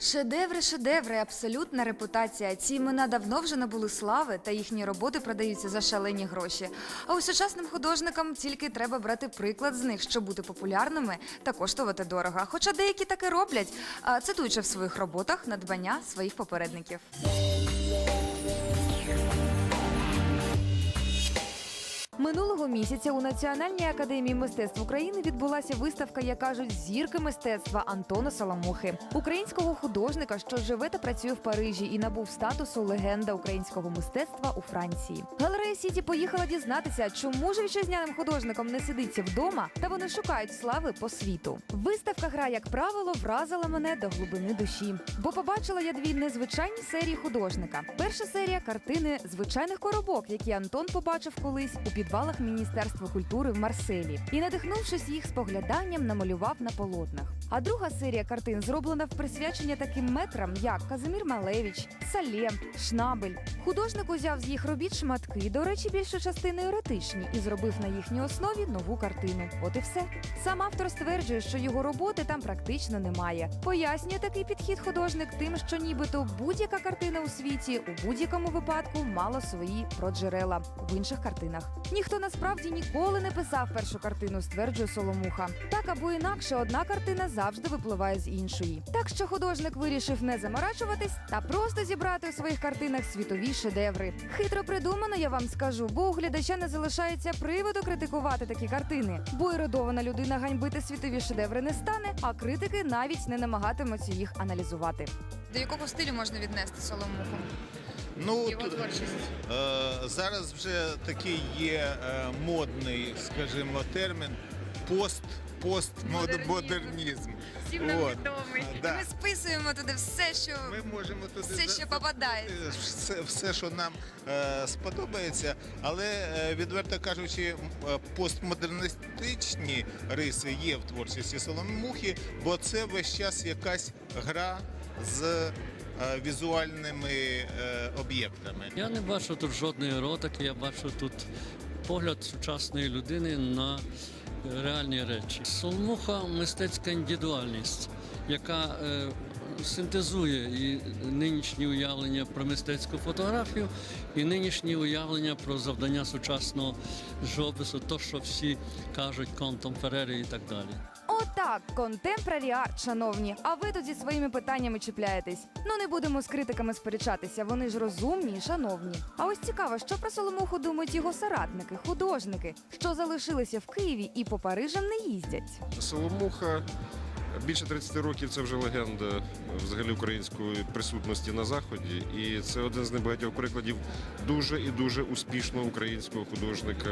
Шедеври, шедеври, абсолютна репутація. Ці імена давно вже набули слави, та їхні роботи продаються за шалені гроші. А у сучасним художникам тільки треба брати приклад з них, щоб бути популярними та коштувати дорого. Хоча деякі таки роблять, цитуючи в своїх роботах надбання своїх попередників. Минулого місяця у Національній академії мистецтв України відбулася виставка, як кажуть, зірки мистецтва Антона Соломухи, українського художника, що живе та працює в Парижі і набув статусу легенда українського мистецтва у Франції. Галерея Сіті поїхала дізнатися, чому ж вітчизняним художникам не сидиться вдома, та вони шукають слави по світу. Виставка гра, як правило, вразила мене до глибини душі, бо побачила я дві незвичайні серії художника. Перша серія картини звичайних коробок, які Антон побачив колись у підвалах Міністерства культури в Марселі, і, надихнувшись їх спогляданням, намалював на полотнах. А друга серія картин зроблена в присвячення таким метрам, як Казимір Малевич, Салє, Шнабель. Художник узяв з їх робіт шматки, до речі, більшу частину еротичні, і зробив на їхній основі нову картину. От і все. Сам автор стверджує, що його роботи там практично немає. Пояснює такий підхід художник тим, що нібито будь-яка картина у світі у будь-якому випадку мала свої проджерела в інших картинах. Ніхто насправді ніколи не писав першу картину, стверджує Соломуха. Так або інакше, одна картина завжди випливає з іншої. Так що художник вирішив не заморачуватись та просто зібрати у своїх картинах світові шедеври. Хитро придумано, я вам скажу, бо у глядача не залишається приводу критикувати такі картини. Бо ерудована людина ганьбити світові шедеври не стане, а критики навіть не намагатимуться їх аналізувати. До якого стилю можна віднести Соломуху? Ну, Його творчість. е, зараз вже такий є е, модний, скажімо, термін пост, постмодернізм. Всім нам От. відомий. Да. Ми списуємо туди все, що Ми можемо туди все, що попадається. е, все, все, що нам е, сподобається, але е, відверто кажучи, постмодерністичні риси є в творчості Соломухи, бо це весь час якась гра з візуальними е, об'єктами. Я не бачу тут жодної еротики, я бачу тут погляд сучасної людини на е, реальні речі. Соломуха мистецька індивідуальність, яка е, синтезує і нинішні уявлення про мистецьку фотографію, і нинішні уявлення про завдання сучасного живопису, то, що всі кажуть контом Феррері і так далі. Отак, контемпрарі арт, шановні. А ви тут зі своїми питаннями чіпляєтесь. Ну не будемо з критиками сперечатися, вони ж розумні і шановні. А ось цікаво, що про Соломуху думають його соратники, художники, що залишилися в Києві і по Парижам не їздять. Соломуха більше 30 років це вже легенда взагалі української присутності на заході, і це один з небагатьох прикладів дуже і дуже успішного українського художника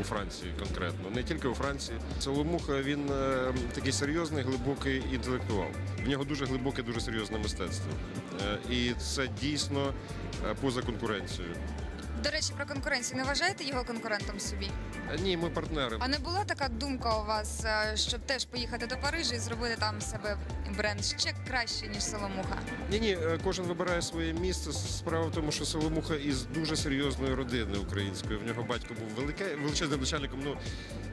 у Франції, конкретно не тільки у Франції. Соломуха він е, такий серйозний, глибокий інтелектуал. В нього дуже глибоке, дуже серйозне мистецтво, Е, і це дійсно е, поза конкуренцією. До речі, про конкуренцію не вважаєте його конкурентом собі? Е, Ні, ми партнери. А не була така думка у вас, е, щоб теж поїхати до Парижа і зробити там себе бренд ще краще ніж Соломуха? Ні, ні, е, кожен вибирає своє місце. Справа в тому, що Соломуха із дуже серйозної родини української. В нього батько був велике, величезним начальником. Ну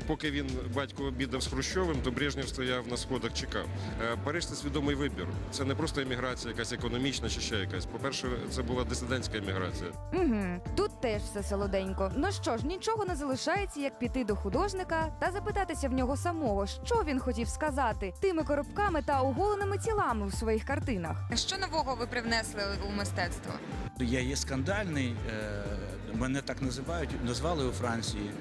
поки він батько обідав з Хрущовим, то Брежнєв стояв на сходах, чекав. Е, Париж це свідомий вибір. Це не просто еміграція, якась економічна чи ще якась. По-перше, це була дисидентська еміграція. Угу. Тут теж все солоденько. Ну що ж, нічого не залишається, як піти до художника та запитатися в нього самого, що він хотів сказати тими коробками та оголеними тілами у своїх картинах. Що нового ви привнесли у мистецтво? Я є скандальний, е, мене так називають, назвали у Франції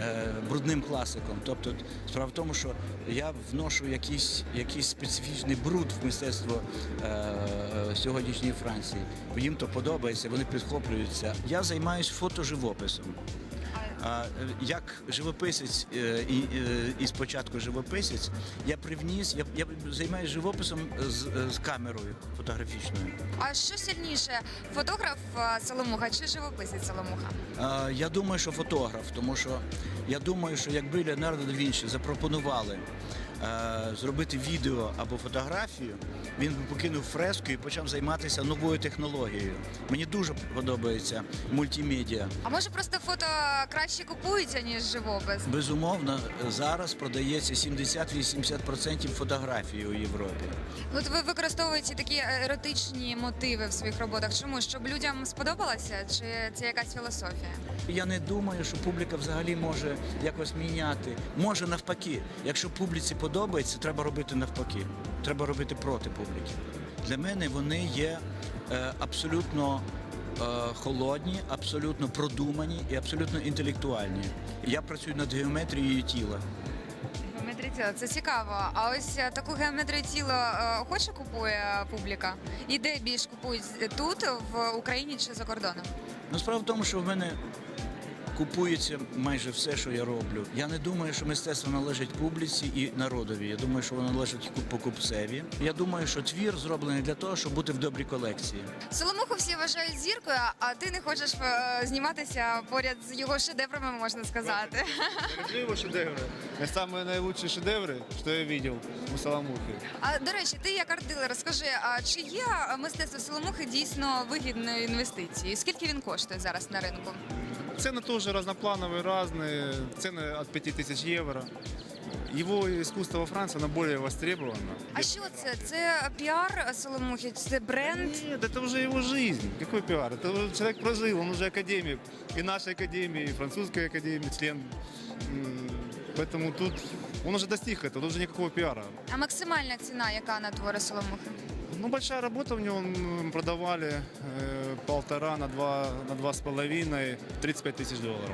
е, брудним класиком. Тобто справа в тому, що я вношу якийсь, якийсь специфічний бруд в мистецтво е, сьогоднішньої Франції. Їм то подобається, вони підхоплюються. Я займаюся фотоживописом. А е, як живописець е, і, е, і спочатку живописець, я привніс, я, я займаюся живописом з, з камерою фотографічною. А що сильніше, фотограф Соломуха чи живописець Соломуха? Я думаю, що фотограф, тому що я думаю, що якби Леонардо да Вінчі запропонували зробити відео або фотографію, він би покинув фреску і почав займатися новою технологією. Мені дуже подобається мультимедіа. А може просто фото краще купуються, ніж живопис? Безумовно, зараз продається 70-80% фотографії у Європі. От ви використовуєте такі еротичні мотиви в своїх роботах. Чому? Щоб людям сподобалося? Чи це якась філософія? Я не думаю, що публіка взагалі може якось міняти. Може навпаки, якщо публіці подобається, треба робити навпаки. Треба робити проти публіки. Для мене вони є е, абсолютно е, холодні, абсолютно продумані і абсолютно інтелектуальні. Я працюю над геометрією тіла. Геометрія тіла, це цікаво. А ось е, таку геометрію тіла е, охоче купує публіка? І де більш купують тут, в Україні чи за кордоном? Ну, справа в тому, що в мене купується майже все, що я роблю. Я не думаю, що мистецтво належить публіці і народові. Я думаю, що воно належить ку- покупцеві. Я думаю, що твір зроблений для того, щоб бути в добрій колекції. Соломуху всі вважають зіркою, а ти не хочеш е, зніматися поряд з його шедеврами, можна сказати. Люблю его шедевры. Это самые наилучшие шедевры, что я видел у Соломухи. А до речі, ти як арт-дилер, розкажи, а чи є мистецтво Соломухи дійсно вигідною інвестицією? Скільки він коштує зараз на ринку? Цены тоже разноплановые, разные. Цены от 5000 евро. Его искусство во Франции, оно более востребовано. А що це? Це піар Соломухи? Це бренд? Нет, это уже его жизнь. Какой пиар? Это уже человек прожил, он уже академик. И нашей академии, и французской академии, член. М, Поэтому тут он уже достиг этого, тут уже никакого пиара. А максимальна ціна, яка на твори Соломухи? Ну, большая работа нем м, продавали э, полтора на два, на два с половиной, 35 тысяч долларов.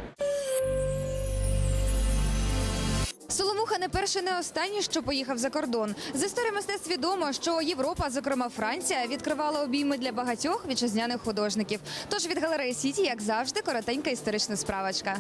Соломуха не перший, не останній, що поїхав за кордон. З історії мистецтв відомо, що Європа, зокрема Франція, відкривала обійми для багатьох вітчизняних художників. Тож від галереї Сіті, як завжди, коротенька історична справочка.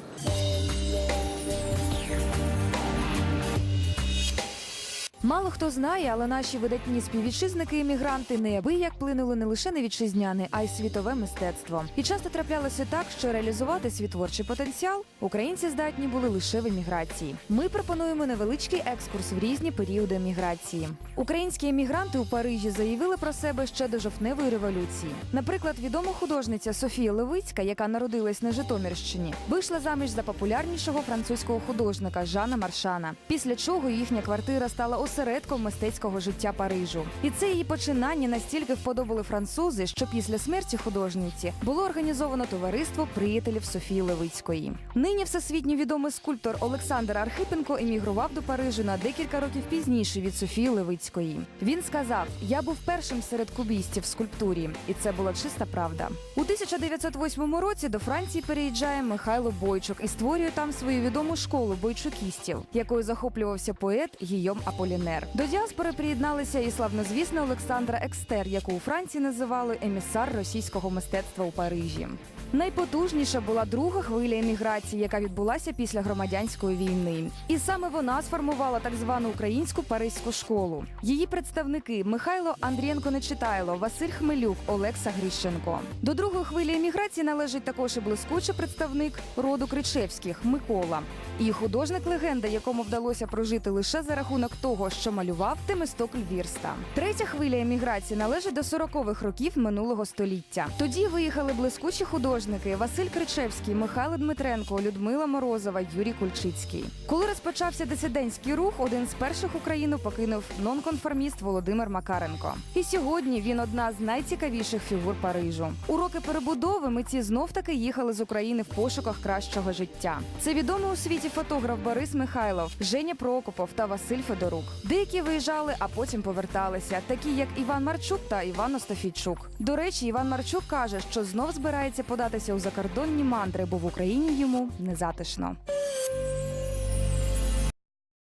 Мало хто знає, але наші видатні співвітчизники іммігранти неабияк плинули не лише на вітчизняне, а й світове мистецтво. І часто траплялося так, що реалізувати свій творчий потенціал українці здатні були лише в еміграції. Ми пропонуємо невеличкий екскурс в різні періоди еміграції. Українські емігранти у Парижі заявили про себе ще до жовтневої революції. Наприклад, відома художниця Софія Левицька, яка народилась на Житомирщині, вийшла заміж за популярнішого французького художника Жана Маршана. Після чого їхня квартира стала осередком мистецького життя Парижу. І це її починання настільки вподобали французи, що після смерті художниці було організовано товариство приятелів Софії Левицької. Нині всесвітньо відомий скульптор Олександр Архипенко емігрував до Парижу на декілька років пізніше від Софії Левицької. Він сказав: Я був першим серед кубістів в скульптурі, і це була чиста правда. У 1908 році до Франції переїжджає Михайло Бойчук і створює там свою відому школу бойчукістів, якою захоплювався поет Гійом Аполінер. До діаспори приєдналися і славнозвісна Олександра Екстер, яку у Франції називали емісар російського мистецтва у Парижі. Найпотужніша була друга хвиля еміграції, яка відбулася після громадянської війни. І саме вона сформувала так звану українську паризьку школу. Її представники Михайло Андрієнко Нечитайло, Василь Хмелюк, Олекса Грищенко. До другої хвилі еміграції належить також і блискучий представник роду Кричевських Микола. І художник легенда, якому вдалося прожити лише за рахунок того, що малював Темистокль Вірста. Третя хвиля еміграції належить до 40-х років минулого століття. Тоді виїхали блискучі художники Василь Кричевський, Михайло Дмитренко, Людмила Морозова, Юрій Кульчицький. Коли розпочався дисидентський рух, один з перших Україну покинув нонконформіст Володимир Макаренко. І сьогодні він одна з найцікавіших фігур Парижу. У роки перебудови митці знов таки їхали з України в пошуках кращого життя. Це відомий у світі фотограф Борис Михайлов, Женя Прокопов та Василь Федорук. Деякі виїжджали, а потім поверталися, такі як Іван Марчук та Іван Остафійчук. До речі, Іван Марчук каже, що знов збирається податися у закордонні мандри, бо в Україні йому незатишно.